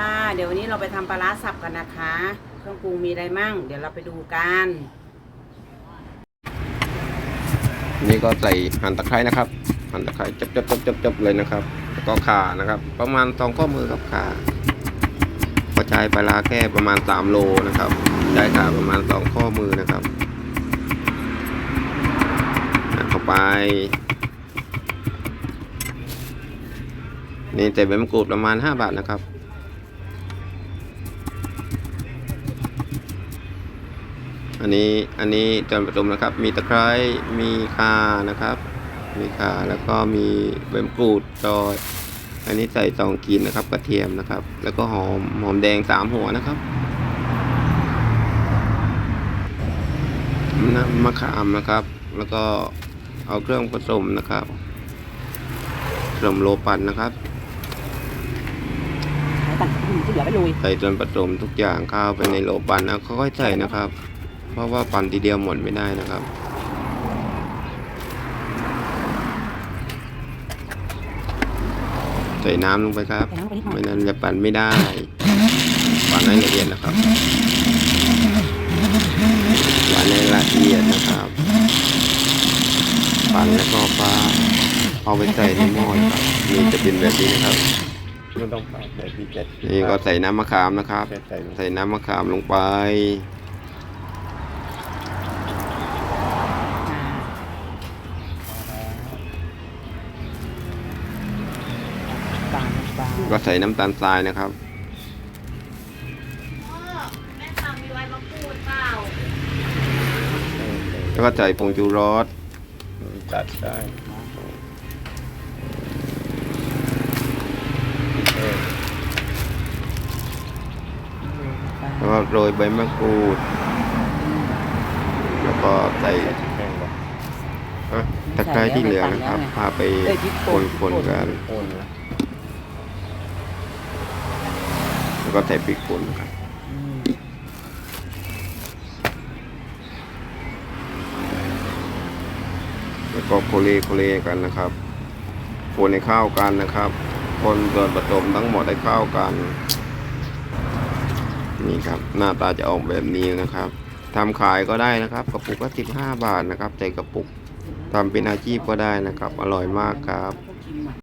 ค่ะ เดี๋ยววันนี้เราไปทำปลาร้าสับกันนะคะ เครื่องปรุงมีอะไรมั่ง เดี๋ยวเราไปดูกัน นี่ก็ใส่หั่นตะไคร้นะครับ หั่นตะไคร้จับจับจับจับจับเลยนะครับ แล้วก็ข่านะครับ ประมาณสองข้อมือครับข่าก็ใช้ปลาร้าแค่ประมาณสามโลนะครับใช้ข่าประมาณสองข้อมือนะครับเข้าไปนี่ใส่ใบมะกรูดประมาณห้าบาทนะครับ อันนี้อันนี้ส่วนผสมนะครับ มีตะไคร้มีข่านะครับ มีข่าแล้วก็มีใบมะกรูดซอยอันนี้ใส่สองกินนะครับ กระเทียมนะครับ แล้วก็หอมหอมแดงสามหัวนะครับน้ำมะขามนะครับ แล้วก็เอาเครื่องผสมนะครับผสมโลปันนะครับปั่นที่เหลือไปลุยใส่ส่วนผสมทุกอย่างเข้าไปในโลปันนะค่อยๆใส่นะครับ เพราะว่าปั่นทีเดียวหมดไม่ได้นะครับใส่น้ำลงไปครับใส่น้ำไปนิดหน่อยไม่นั้นจะปั่นไม่ได้ ปั่นให้ละเอียดนะครับ ปั่นให้ละเอียดนะครับ ปั่นแล้วก็ปาเอาไปใส่ในหม้อนะครับนี่จะเป็นแบบนี้นะครับไม่ต้องปาดใส่ที่เจ็ดนี่ก็ใส่น้ำมะขามนะครับ ใส่ใส่ลงใส่น้ำมะขามลงไป บางบางก็ใส่น้ำตาลทรายนะครับ แม่ทำมีไว้มะกรูดเปล่าแล้วก็ใส่ผงชูรสตัดได้เออแล้วก็โรยใบมะกรูด แล้วก็ใส่แห้งก่อนอะตะไคร้ที่เหลือนะครับพาไปคนๆกัน โอนนะ แล้วก็ใส่พริกป่นครับแล้วก็โคเลโคเลกันนะครับคนให้ข้าวกันนะครับ คนส่วนผสมทั้งหมดให้ข้าวกัน นี่ครับ หน้าตาจะออกแบบนี้นะครับทำขายก็ได้นะครับ กระปุกก็15บาทนะครับใส่กระปุกทำเป็นอาชีพก็ได้นะครับ อร่อยมากครับ